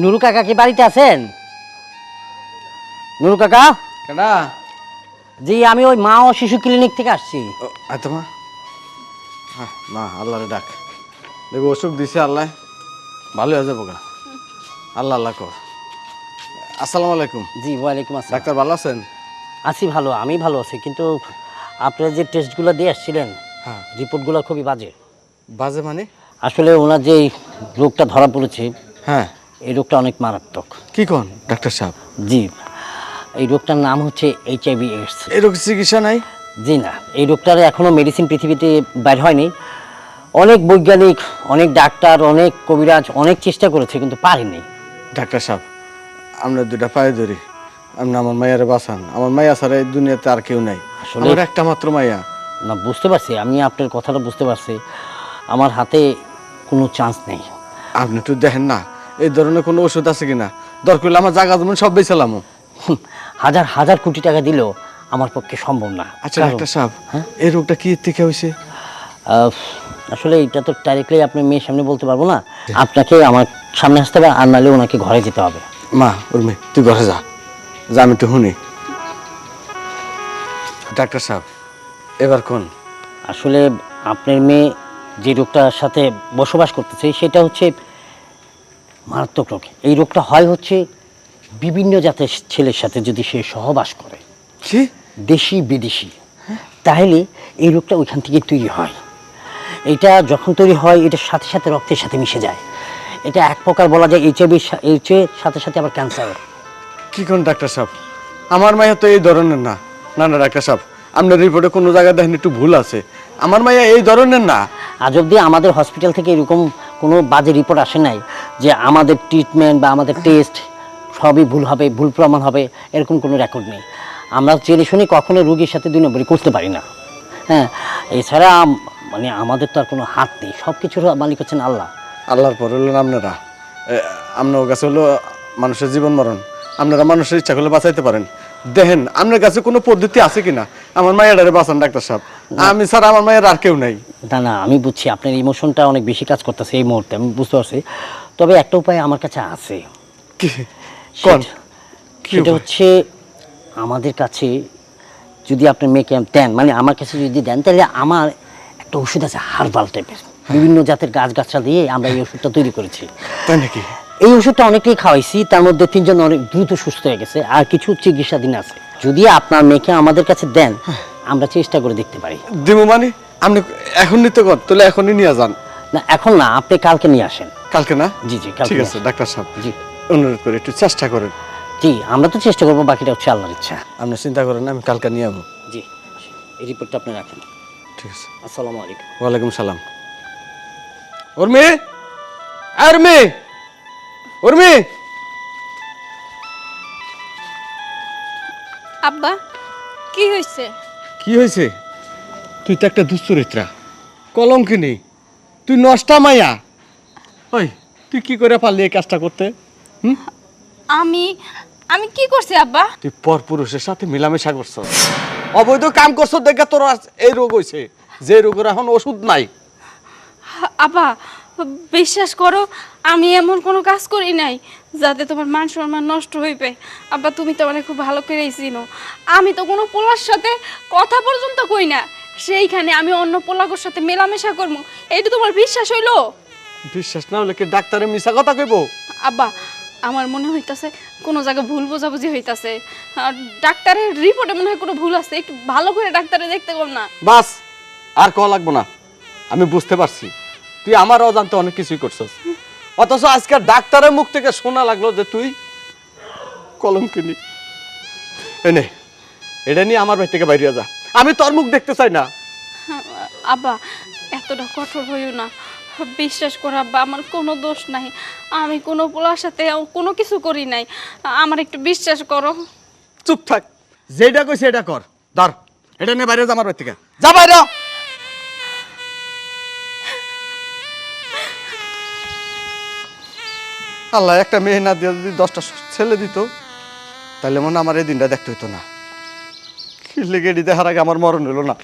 নুরু কাকা কি বাড়িতে আছেন? নুরু কাকা? কেডা জি আমি ওই মা ও শিশু ক্লিনিক থেকে আসছি। আয় মা। হ্যাঁ মা আল্লাহরে ডাক। দেখো অসুখ দিছে আল্লাহ। ভালো হয়ে যাব আল্লাহ আল্লাহ কর। আসসালামু আলাইকুম। জি ওয়ালাইকুম আসসালাম। ডাক্তার ভালো আছেন? আছি ভালো আমি ভালো আছি কিন্তু আপনারা যে টেস্টগুলো দিয়ে আসছিলেন হ্যাঁ। রিপোর্টগুলো খুবই বাজে। বাজে মানে? আসলে ওনার যে রোগটা ধরা পড়েছে হ্যাঁ। এই রোগটা অনেক মারাত্মক। কি কোন? ডাক্তার সাহেব? জি এই রোগটার নাম হচ্ছে এইচ আইভি এইডস এরকম চিকিৎসা নাই? জি না এই রোগটার এখনও মেডিসিন পৃথিবীতে বের হয়নি। অনেক বৈজ্ঞানিক অনেক ডাক্তার অনেক কবিরাজ অনেক চেষ্টা করেছে কিন্তু পারেনি। ডাক্তার সাহেব আমরা দুটা পায়ে ধরি। আপনি আমার মায়ের বাঁচান। আমার মায়া ছাড়া এই দুনিয়াতে আর কেউ নাই। আসলে- আমার একটা মাত্র মায়া। না বুঝতে পারছি। আমি আপনার কথাটা বুঝতে পারছি। আমার হাতে কোনো চান্স নেই। আপনি একটু দেখেন না। এই ধরনের কোনো ওষুধ আছে কিনা? দরকার হলে আমার জায়গা জমিন সব বেছিলাম হাজার হাজার কোটি টাকা দিলেও আমার পক্ষে সম্ভব না। আচ্ছা ডাক্তার সাহেব হ্যাঁ? এই রোগটা কি থেকে হয়েছে? আসলে এটা তো ডাইরেক্টলি আপনার মেয়ের সামনে বলতে পারব না। আপনাকে আমার সামনে আসতে হবে আর নাহলে ওনাকে ঘরে যেতে হবে। মা উর্মি তুই ঘরে যা। যা আমি একটু শুনি। ডাক্তার সাহেব এবার কোন? আসলে আপনার মেয়ে যে রোগটার সাথে বসবাস করতেছে সেটা হচ্ছে মারাত্মক রোগ। এই রোগটা হয় হচ্ছে বিভিন্ন জাতের ছেলের সাথে যদি সে সহবাস করে। দেশি বিদেশি। তাহলে এই রোগটা ওইখান থেকে তৈরি হয়। এটা যখন তৈরি হয় এটার সাথে সাথে রক্তের সাথে মিশে যায়। এটা এক প্রকার বলা যায় এইচআইভি এইচএর সাথে সাথে আবার ক্যান্সার কি কোন ডাক্তার সাহেব? আমার মাইয়া তো এই ধরনের না। না না ডাক্তার সাহেব আপনার রিপোর্টে কোনো জায়গায় দেখেন একটু ভুল আছে। আমার মায়া এই ধরনের না। আজ অবধি আমাদের হসপিটাল থেকে এরকম কোনো বাজে রিপোর্ট আসে নাই যে আমাদের ট্রিটমেন্ট বা আমাদের টেস্ট সবই ভুল হবে ভুল প্রমাণ হবে এরকম কোনো রেকর্ড নেই। আমরা জেনে শুনি কখনো রুগীর সাথে দুই নম্বরই করতে পারি না। হ্যাঁ এছাড়া মানে আমাদের তো আর কোনো হাত নেই। সব কিছুর মালিক হচ্ছেন আল্লাহ। আল্লাহর পর হলেন আপনারা। আপনার কাছে হলো মানুষের জীবন মরণ। আপনারা মানুষের ইচ্ছা করলে বাঁচাইতে পারেন। দেখেন আপনার কাছে কোনো পদ্ধতি আছে কিনা? আমার মায়েরারে বাঁচান ডাক্তার সাহেব। আমি স্যার আমার মায়ের আর কেউ নাই। না না আমি বুঝছি আপনার ইমোশনটা অনেক বেশি কাজ করতেছে এই মুহূর্তে আমি বুঝতে পারছি। তবে একটা উপায় আমার কাছে আছে। সেটা-? হচ্ছে আমাদের কাছে যদি আপনার মেয়েকে দেন মানে আমার কাছে যদি দেন তাহলে আমার একটা ওষুধ আছে হার্বাল টাইপের বিভিন্ন জাতের গাছগাছরা দিয়ে আমরা এই ওষুধটা তৈরি করেছি। তাই নাকি? এই ওষুধটা অনেকেই খাওয়াইছি তার মধ্যে তিনজন অনেক দ্রুত সুস্থ হয়ে গেছে আর কিছু চিকিৎসাধীন আছে। যদি আপনার মেয়েকে আমাদের কাছে দেন আমরা চেষ্টা করে দেখতে পারি। দিমু মানে? আপনি এখন নিতে কর তাহলে এখনই নিয়ে যান। না এখন না আপনি কালকে নিয়ে আসেন। কালকে না? জি জি কালকে ঠিক আছে ডাক্তার সাহেব। জি। অনুরোধ করে একটু চেষ্টা করেন। জি আমরা তো চেষ্টা করব বাকিটা হচ্ছে আল্লাহর ইচ্ছা। আপনি চিন্তা করেন আমি কালকে নিয়ে যাব। জি এই রিপোর্টটা আপনি রাখেন। ঠিক আছে। আসসালামু আলাইকুম। ওয়ালাইকুম সালাম। উর্মি! আয় উর্মি! উর্মি! আব্বা কি হয়েছে? কি হয়েছে? তুই তো একটা দুশ্চরিত্রা কলম কিনি তুই নষ্টা মাইয়া। ওই তুই কি করে পারলি এই কাজটা করতে? হুম? আমি আমি কি করছি আব্বা? তুই পর পুরুষের সাথে মিলামেশা করছ। অবৈধ কাম করছ দেখে তোর আজ এই রোগ হয়েছে। যে রোগের এখন ওষুধ নাই। আব্বা বিশ্বাস করো আমি এমন কোনো কাজ করি নাই যাতে তোমার মান সম্মান নষ্ট হইবে। আব্বা তুমি তো মানে খুব ভালো করেই চিনো। আমি তো কোনো পোলার সাথে কথা পর্যন্ত কই না। সেইখানে আমি অন্য পোলাগোর সাথে মেলামেশা করব। এইটা তোমার বিশ্বাস হইল? বিশ্বাস না হলে কি ডাক্তারে মিশা কথা কইব? আব্বা আমার মনে হইতাছে কোনো জায়গায় ভুল বোঝাবুঝি হইতাছে। আর ডাক্তারের রিপোর্টে মনে হয় কোনো ভুল আছে। একটু ভালো করে ডাক্তারে দেখতে কম না। বাস আর কল লাগবো না। আমি বুঝতে পারছি। তুই আমার অজান্তে অনেক কিছুই করছিস। অথচ আজকে ডাক্তারের মুখ থেকে শোনা লাগল যে তুই কলম কিনি। এনে এটা নিয়ে আমার বাড়ি থেকে বাইরে যা। আমি তোর মুখ দেখতে চাই না। আব্বা এতটা কঠোর হইও না। বিশ্বাস করো আব্বা আমার কোনো দোষ নাই। আমি কোনো পোলার সাথে কোনো কিছু করি নাই। আমার একটু বিশ্বাস করো। চুপ থাক যেটা কইছে এটা কর। ধর এটা নিয়ে বাইরে যা আমার বাড়ি থেকে। যা বাইরে। আল্লাহ একটা মেয়ে না দিয়ে যদি দশটা ছেলে দিত তাহলে মনে আমার এই দিনটা দেখতে হইতো না। কি লেগে দিতে হার আগে আমার মরণ হলো না।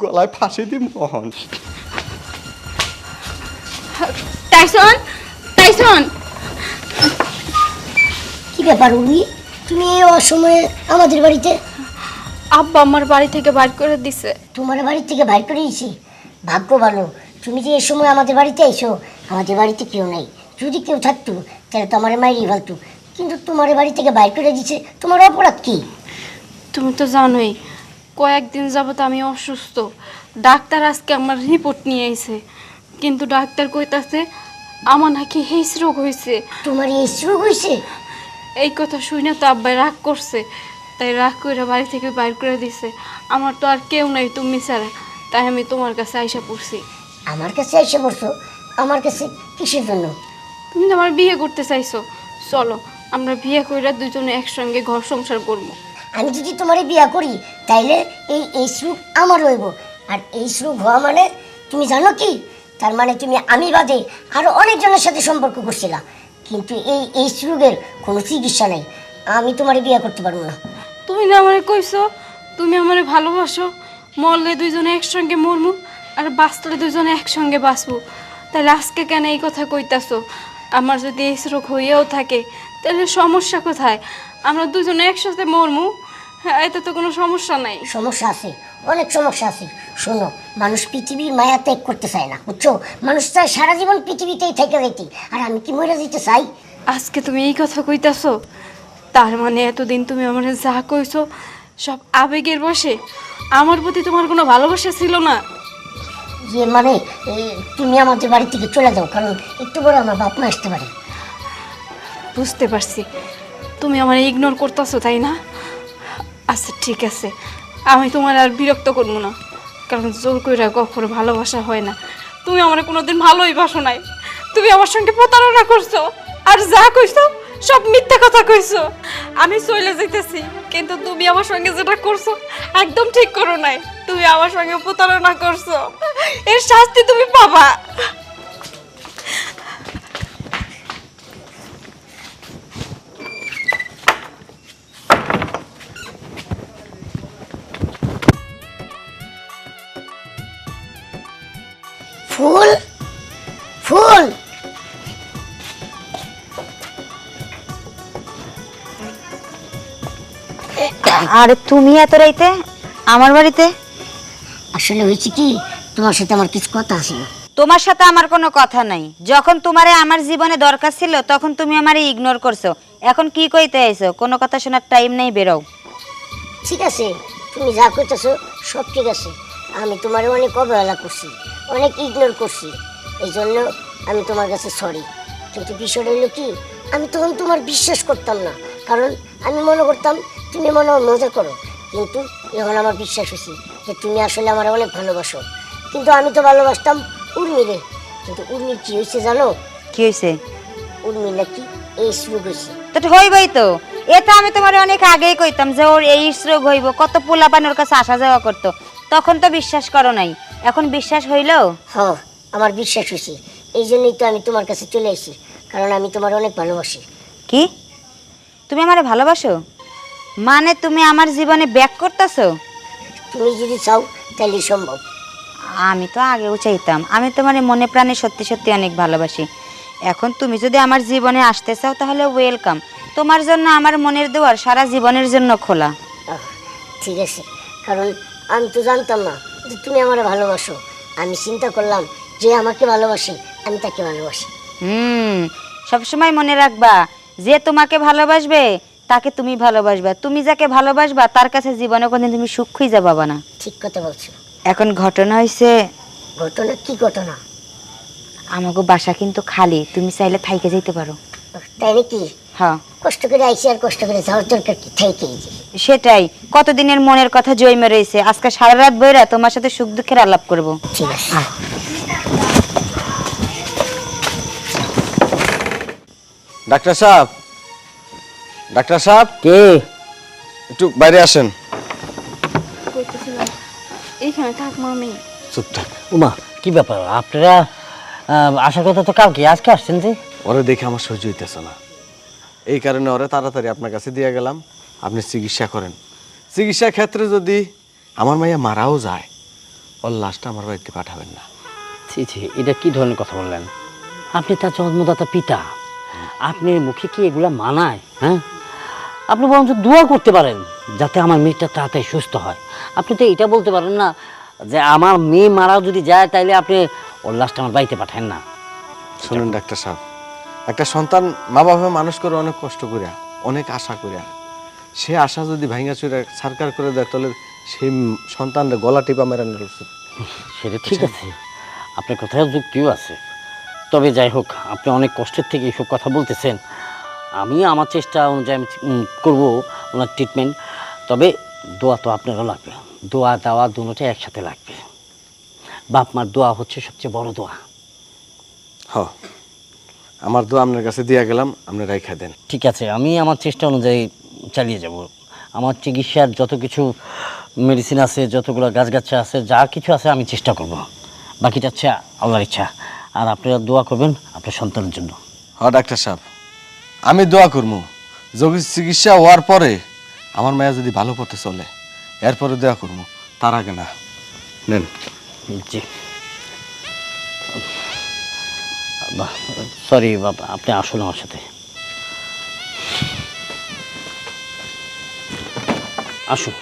গলায় ফাঁসি দি মোহন টাইসন টাইসন। কি ব্যাপার উর্মি তুমি এই অসময়ে আমাদের বাড়িতে? আব্বা আমার বাড়ি থেকে বাইর করে দিছে। তোমার বাড়ি থেকে বাইর করে দিয়েছি ভাগ্য ভালো। তুমি যে এই সময় আমাদের বাড়িতে এসো আমাদের বাড়িতে কেউ নেই। যদি কেউ থাকতো তাহলে তো আমার মাইরি ফালতু। কিন্তু তোমার বাড়ি থেকে বাইর করে দিছে তোমার অপরাধ কি? তুমি তো জানোই কয়েকদিন যাবত আমি অসুস্থ। ডাক্তার আজকে আমার রিপোর্ট নিয়ে আইছে। কিন্তু ডাক্তার কইতাছে আমার নাকি হেস রোগ হয়েছে তোমার এই স্ট্রোক হয়েছে এই কথা শুনে তো আব্বাই রাগ করছে। তাই রাগ করে বাড়ি থেকে বাইর করে দিছে। আমার তো আর কেউ নাই তুমি ছাড়া। তাই আমি তোমার কাছে আইসা পড়ছি। আমার কাছে আইসা বসো আমার কাছে কিসের জন্য? তুমি তো আমার বিয়ে করতে চাইছো। চলো আমরা বিয়ে কইরা দুজনে একসঙ্গে ঘর সংসার করব। আমি যদি তোমারে বিয়া করি তাইলে এই এই রোগ আমার হইব। আর এই রোগ হওয়া মানে তুমি জানো কি? তার মানে তুমি আমি বাদে আরও অনেকজনের সাথে সম্পর্ক করছিলা কিন্তু এই এই রোগের কোনো চিকিৎসা নেই। আমি তোমারে বিয়ে করতে পারব না। তুমি না আমারে কইছো তুমি আমারে ভালোবাসো মরলে দুইজনে একসঙ্গে মরমু আর বাঁচলে দুইজনে একসঙ্গে বাঁচবো। তাহলে আজকে কেন এই কথা কইতাছো? আমার যদি এই রোগ হইয়াও থাকে তাহলে সমস্যা কোথায়? আমরা দুজনে একসাথে মরমু। হ্যাঁ এতে তো কোনো সমস্যা নাই। সমস্যা আছে অনেক সমস্যা আছে। শোনো মানুষ পৃথিবীর মায়া ত্যাগ করতে চায় না বুঝছ? মানুষ চায় সারা জীবন পৃথিবীতেই থেকে যেতে আর আমি কি মরে যেতে চাই? আজকে তুমি এই কথা কইতাছো? তার মানে এতদিন তুমি আমার যা কইছো সব আবেগের বসে। আমার প্রতি তোমার কোনো ভালোবাসা ছিল না? যে মানে তুমি আমাদের বাড়ি থেকে চলে যাও, কারণ একটু বড় আমার বাপ মা আসতে পারে। বুঝতে পারছি। তুমি আমার ইগনোর করতেছো, তাই না? আচ্ছা ঠিক আছে। আমি তোমার আর বিরক্ত করব না, কারণ জোর কইরা কখনো ভালোবাসা হয় না। তুমি আমার কোনোদিন ভালোই বাসো নাই। তুমি আমার সঙ্গে প্রতারণা করছ, আর যা কইছো সব মিথ্যা কথা কইছো। আমি চলে যাইতেছি, কিন্তু তুমি আমার সঙ্গে যেটা করছ, একদম ঠিক করো নাই। তুমি আমার সঙ্গে প্রতারণা করছ। এর শাস্তি তুমি পাবা। আর তুমি এত রাইতে? আমার বাড়িতে? আসলে হয়েছে কি তোমার সাথে আমার কিছু কথা আছে। তোমার সাথে আমার কোনো কথা নাই। যখন তোমারে আমার জীবনে দরকার ছিল তখন তুমি আমারে ইগনোর করছ। এখন কি কইতে আইছো? কোনো কথা শোনার টাইম নেই বেরো। ঠিক আছে তুমি যা করতেছো সব ঠিক আছে। আমি তোমার অনেক অবহেলা করছি অনেক ইগনোর করছি। এই জন্য আমি তোমার কাছে সরি কিন্তু বিষয়টা হলো কি আমি তখন তোমার বিশ্বাস করতাম না। কারণ আমি মনে করতাম তুমি মনে হয় মজা করো কিন্তু এখন আমার বিশ্বাস হয়েছে যে তুমি আসলে আমার অনেক ভালোবাসো। কিন্তু আমি তো ভালোবাসতাম উর্মিরে কিন্তু উর্মির কি হয়েছে জানো? কি হয়েছে? উর্মির নাকি এই শুরু হয়েছে। তো হইবই তো। এটা আমি তোমার অনেক আগেই কইতাম যে ওর এই রোগ হইব কত পোলাপান ওর কাছে আসা যাওয়া করতো। তখন তো বিশ্বাস করো নাই। এখন বিশ্বাস হইল? হ আমার বিশ্বাস হয়েছে। এই জন্যই তো আমি তোমার কাছে চলে এসেছি কারণ আমি তোমার অনেক ভালোবাসি। কি? তুমি আমারে ভালোবাসো? মানে তুমি আমার জীবনে ব্যাক করতেছো? তুমি যদি চাও তাহলে সম্ভব। আমি তো আগেও চাইতাম। আমি তোমার মনে প্রাণে সত্যি সত্যি অনেক ভালোবাসি। এখন তুমি যদি আমার জীবনে আসতে চাও তাহলে ওয়েলকাম তোমার জন্য আমার মনের দুয়ার সারা জীবনের জন্য খোলা। ঠিক আছে। কারণ আমি তো জানতাম না যে তুমি আমার ভালোবাসো। আমি চিন্তা করলাম যে আমাকে ভালোবাসে আমি তাকে ভালোবাসি। হুম সবসময় মনে রাখবা যে তোমাকে ভালোবাসবে তাকে তুমি ভালোবাসবা। তুমি যাকে ভালোবাসবা তার কাছে জীবনে কোনদিন তুমি সুখ খুঁজে পাবা না। ঠিক কথা বলছো। এখন ঘটনা হয়েছে ঘটনা কি ঘটনা? আমাকে বাসা কিন্তু খালি তুমি চাইলে থাইকে যেতে পারো। তাই নাকি? হ্যাঁ। কষ্ট করে আইসি আর কষ্ট করে যাওয়ার দরকার কি? থাইকেই যে। সেটাই কতদিনের মনের কথা জয়মে রয়েছে আজকে সারা রাত বইরা তোমার সাথে সুখ দুঃখের আলাপ করব। ঠিক আছে। ডাক্তার সাহেব ডাক্তার সাহেব? কে? একটু বাইরে আসেন। কইতেছিলাম এইখানে থাক মামি। চুপ থাক। উমা কি ব্যাপার? আপনারা আসার কথা তো কালকে আজকে আসছেন যে? ওরে দেখে আমার সহ্য হইতেছে না। এই কারণে ওরে তাড়াতাড়ি আপনার কাছে দিয়ে গেলাম। আপনি চিকিৎসা করেন। চিকিৎসা ক্ষেত্রে যদি আমার মাইয়া মারাও যায় ওর লাশটা আমার বাড়িতে পাঠাবেন না। ছি ছি এটা কি ধরনের কথা বললেন? আপনি তার জন্মদাতা পিতা। আপনার মুখে কি এগুলা মানায় হ্যাঁ? আপনি বরঞ্চ দোয়া করতে পারেন যাতে আমার মেয়েটা তাড়াতাড়ি সুস্থ হয়। আপনি তো এটা বলতে পারেন না যে আমার মেয়ে মারাও যদি যায় তাইলে আপনি ওর লাশটা আমার বাড়িতে পাঠান না। শুনুন ডাক্তার সাহেব একটা সন্তান মা বাবা মানুষ করে অনেক কষ্ট করিয়া অনেক আশা করিয়া। সে আশা যদি ভাঙা চুরে সরকার করে দেয় তাহলে সেই সন্তানরা গলা টিপা মেরানোর উচিত সেটা ঠিক আছে আপনার কথায় যুক্তিও আছে। তবে যাই হোক আপনি অনেক কষ্টের থেকে এইসব কথা বলতেছেন। আমি আমার চেষ্টা অনুযায়ী আমি করব ওনার ট্রিটমেন্ট তবে দোয়া তো আপনারও লাগবে। দোয়া দেওয়া দুটোটাই একসাথে লাগবে। বাপ মার দোয়া হচ্ছে সবচেয়ে বড় দোয়া। হ। আমার দোয়া আপনার কাছে দিয়ে গেলাম আপনি রাইখা দেন। ঠিক আছে আমি আমার চেষ্টা অনুযায়ী চালিয়ে যাব। আমার চিকিৎসার যত কিছু মেডিসিন আছে যতগুলো গাছগাছা আছে যা কিছু আছে আমি চেষ্টা করব। বাকিটা হচ্ছে আল্লাহর ইচ্ছা। আর আপনারা দোয়া করবেন আপনার সন্তানের জন্য। হ ডাক্তার সাহেব। আমি দোয়া করব যোগী চিকিৎসা হওয়ার পরে আমার মায়া যদি ভালো পথে চলে, এরপরে দোয়া করব তার আগে না। নেন। জি। সরি, বাবা, আপনি আসুন আমার সাথে। আসুন।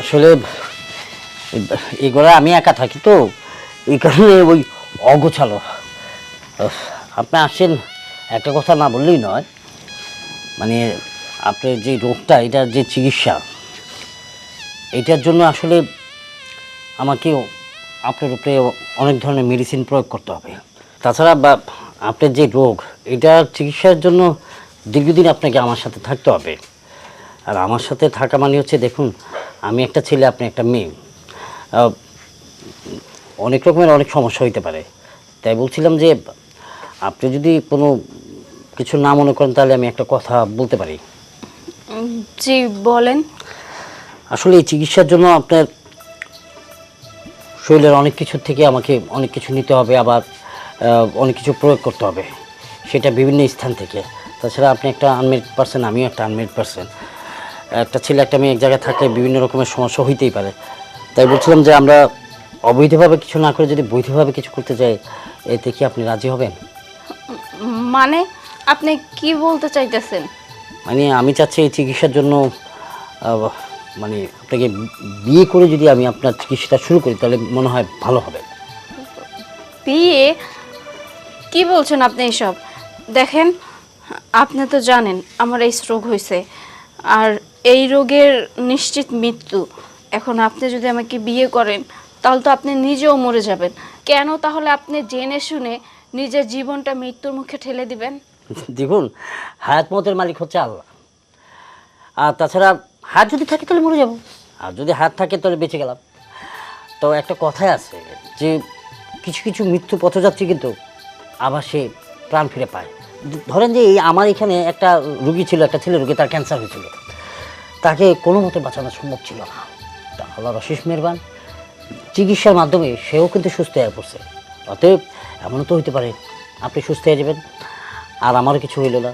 আসলে ঘরে আমি একা থাকি তো, এই কারণে ওই অগোছালো। আপনি আসেন। একটা কথা না বললেই নয় মানে আপনার যে রোগটা, এটার যে চিকিৎসা, এটার জন্য আসলে আমাকে আপনার উপরে অনেক ধরনের মেডিসিন প্রয়োগ করতে হবে। তাছাড়া বা আপনার যে রোগ, এটার চিকিৎসার জন্য দীর্ঘদিন আপনাকে আমার সাথে থাকতে হবে। আর আমার সাথে থাকা মানে হচ্ছে, দেখুন, আমি একটা ছেলে, আপনি একটা মেয়ে। অনেক রকমের অনেক সমস্যা হইতে পারে। তাই বলছিলাম যে, আপনি যদি কোনো কিছু না মনে করেন তাহলে আমি একটা কথা বলতে পারি। জি বলেন। আসলে এই চিকিৎসার জন্য আপনার শরীরের অনেক কিছু থেকে আমাকে অনেক কিছু নিতে হবে আবার অনেক কিছু প্রয়োগ করতে হবে। সেটা বিভিন্ন স্থান থেকে। তাছাড়া আপনি একটা আনমেড পার্সন আমিও একটা আনমেড পার্সন একটা ছেলে একটা মেয়ে এক জায়গায় থাকলে বিভিন্ন রকমের সমস্যা হইতেই পারে। তাই বলছিলাম যে আমরা অবৈধভাবে কিছু না করে যদি বৈধভাবে কিছু করতে যাই এতে কি আপনি রাজি হবেন? মানে আপনি কি বলতে চাইতেছেন? মানে আমি চাচ্ছি এই চিকিৎসার জন্য আহ, মানে আপনাকে বিয়ে করে যদি আমি আপনার চিকিৎসাটা শুরু করি তাহলে মনে হয় ভালো হবে। বিয়ে? কি বলছেন আপনি এসব? দেখেন আপনি তো জানেন আমার এই রোগ হয়েছে আর এই রোগের নিশ্চিত মৃত্যু। এখন আপনি যদি আমাকে বিয়ে করেন তাহলে তো আপনি নিজেও মরে যাবেন। কেন তাহলে আপনি জেনে শুনে নিজের জীবনটা মৃত্যুর মুখে ঠেলে দিবেন? দেখুন হায়াত মতের মালিক হচ্ছে আল্লাহ। আর তাছাড়া হাত যদি থাকে তাহলে মরে যাব। আর যদি হাত থাকে তাহলে বেঁচে গেলাম। তো একটা কথাই আছে যে কিছু কিছু মৃত্যু পথযাত্রী কিন্তু আবার সে প্রাণ ফিরে পায়। ধরেন যে এই আমার এখানে একটা রুগী ছিল, একটা ছেলে রুগী, তার ক্যান্সার হয়েছিল। তাকে কোনো মতে বাঁচানো সম্ভব ছিল না। তা আল্লাহর অশেষ মেহরবান। চিকিৎসার মাধ্যমে সেও কিন্তু সুস্থ হয়ে পড়ছে। অতএব এমনও তো হইতে পারে, আপনি সুস্থ হয়ে যাবেন। আর আমারও কিছু হইল না।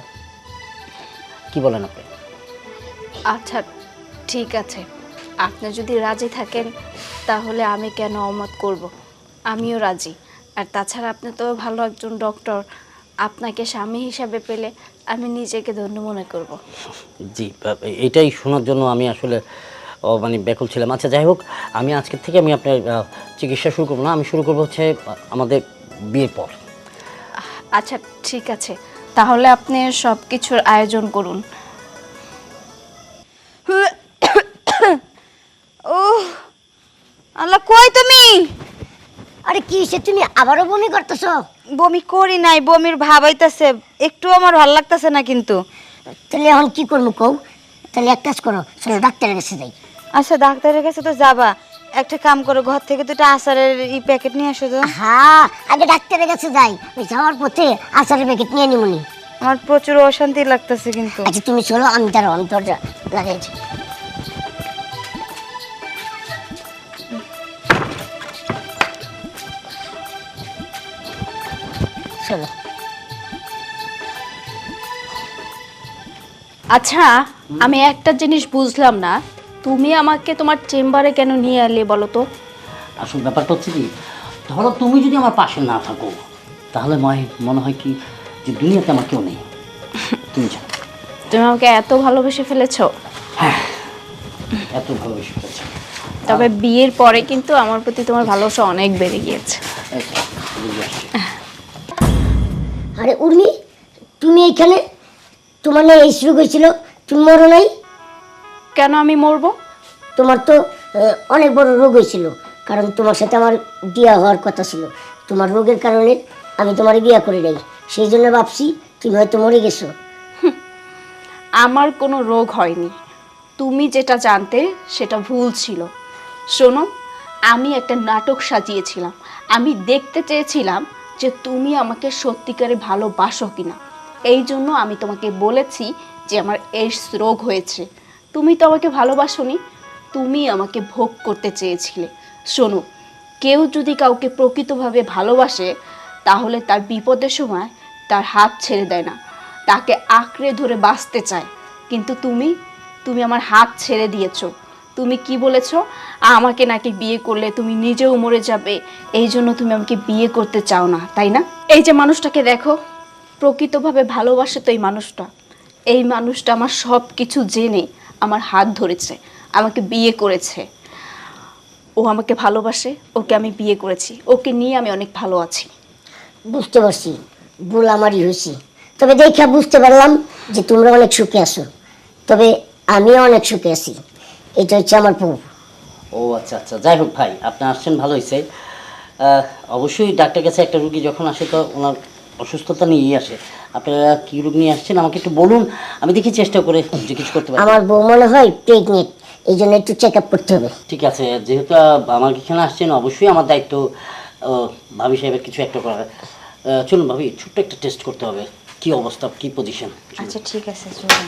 কি বলেন আপনি? আচ্ছা ঠিক আছে। আপনি যদি রাজি থাকেন তাহলে আমি কেন অমত করব? আমিও রাজি। আর তাছাড়া আপনি তো ভালো একজন ডক্টর। আপনাকে স্বামী হিসাবে পেলে আমি নিজেকে ধন্য মনে করব। জি এটাই শোনার জন্য আমি আসলে মানে ব্যাকুল ছিলাম। আচ্ছা যাই হোক আমি আজকের থেকে আমি আপনার চিকিৎসা শুরু করব না। আমি শুরু করব হচ্ছে আমাদের বিয়ের পর। আচ্ছা ঠিক আছে। তাহলে আপনি সব কিছুর আয়োজন করুন। ও আল্লাহ কই তুমি? আরে কি সে তুমি আবারও বমি করতেছো? বমি করি নাই বমির ভাব আইতাছে একটু আমার ভালো লাগতাছে না কিন্তু। তাহলে এখন কি করব কও? তাহলে এক কাজ করো চলো ডাক্তারের কাছে যাই। আচ্ছা ডাক্তারের কাছে তো যাবা। একটা কাম করো ঘর থেকে দুটো আচারের ই প্যাকেট নিয়ে আসো তো। হ্যাঁ আগে ডাক্তারের কাছে যাই। ওই যাওয়ার পথে আচারের প্যাকেট নিয়ে নিমুনি আমার প্রচুর অশান্তি লাগতেছে কিন্তু। আচ্ছা তুমি চলো আমি তার অন্তরটা লাগাইছি চলো। আচ্ছা আমি একটা জিনিস বুঝলাম না। তুমি আমাকে তোমার চেম্বারে কেন নিয়ে এলে বলো তো? আসল ব্যাপারটা হচ্ছে কি ধরো তুমি যদি আমার পাশে না থাকো তাহলে মনে মনে হয় কি যে দুনিয়াতে আমার কেউ নেই। তুমি জানো তুমি আমাকে এত ভালোবেসে ফেলেছো? হ্যাঁ এত ভালোবেসে ফেলেছে। তবে বিয়ের পরে কিন্তু আমার প্রতি তোমার ভালোবাসা অনেক বেড়ে গিয়েছে। আরে উর্মি তুমি এখানে তোমার না এই রোগ হয়েছিল তুমি মরো নাই? কেন আমি মরবো? তোমার তো আহ, অনেক বড় রোগ হয়েছিল কারণ তোমার সাথে আমার বিয়া হওয়ার কথা ছিল। তোমার রোগের কারণে আমি তোমার বিয়া করে নাই। সেই জন্য ভাবছি তুমি হয়তো মরে গেছো। আমার কোনো রোগ হয়নি। তুমি যেটা জানতে সেটা ভুল ছিল। শোনো আমি একটা নাটক সাজিয়েছিলাম। আমি দেখতে চেয়েছিলাম যে তুমি আমাকে সত্যিকারে ভালোবাসো কিনা। এই জন্য আমি তোমাকে বলেছি যে আমার এইডস রোগ হয়েছে। তুমি তো আমাকে ভালোবাসোনি, তুমি আমাকে ভোগ করতে চেয়েছিলে। শোনো, কেউ যদি কাউকে প্রকৃতভাবে ভালোবাসে, তাহলে তার বিপদের সময় তার হাত ছেড়ে দেয় না। তাকে আঁকড়ে ধরে বাঁচতে চায়। কিন্তু তুমি তুমি আমার হাত ছেড়ে দিয়েছ। তুমি কি বলেছ? আমাকে নাকি বিয়ে করলে তুমি নিজেও মরে যাবে। এই জন্য তুমি আমাকে বিয়ে করতে চাও না, তাই না? এই যে মানুষটাকে দেখো, প্রকৃতভাবে ভালোবাসে তো এই মানুষটা। এই মানুষটা আমার সব কিছু জেনে আমার হাত ধরেছে আমাকে বিয়ে করেছে। ও আমাকে ভালোবাসে ওকে আমি বিয়ে করেছি। ওকে নিয়ে আমি অনেক ভালো আছি। বুঝতে পারছি ভুল আমারই হয়েছি। তবে দেখা বুঝতে পারলাম যে তোমরা অনেক সুখে আছো। তবে আমিও অনেক সুখে আছি। এটা হচ্ছে আমার বউ ও আচ্ছা আচ্ছা যাই হোক ভাই আপনি আসছেন ভালো হয়েছে। অবশ্যই ডাক্তার কাছে একটা রুগী যখন আসে তো ওনার অসুস্থতা নিয়েই আসে আপনারা কি রোগ নিয়ে আসছেন? আমাকে একটু বলুন। আমি দেখি চেষ্টা করে যে কিছু করতে পারি। আমার বউ মনে হয় প্রেগনেন্ট এই জন্য একটু চেক আপ করতে হবে। ঠিক আছে যেহেতু আমার এখানে আসছেন অবশ্যই আমার দায়িত্ব ভাবি সাহেবের কিছু একটা করার আহ, চলুন ভাবি ছোট্ট একটা টেস্ট করতে হবে। কি অবস্থা কি পজিশন আচ্ছা ঠিক আছে চলুন।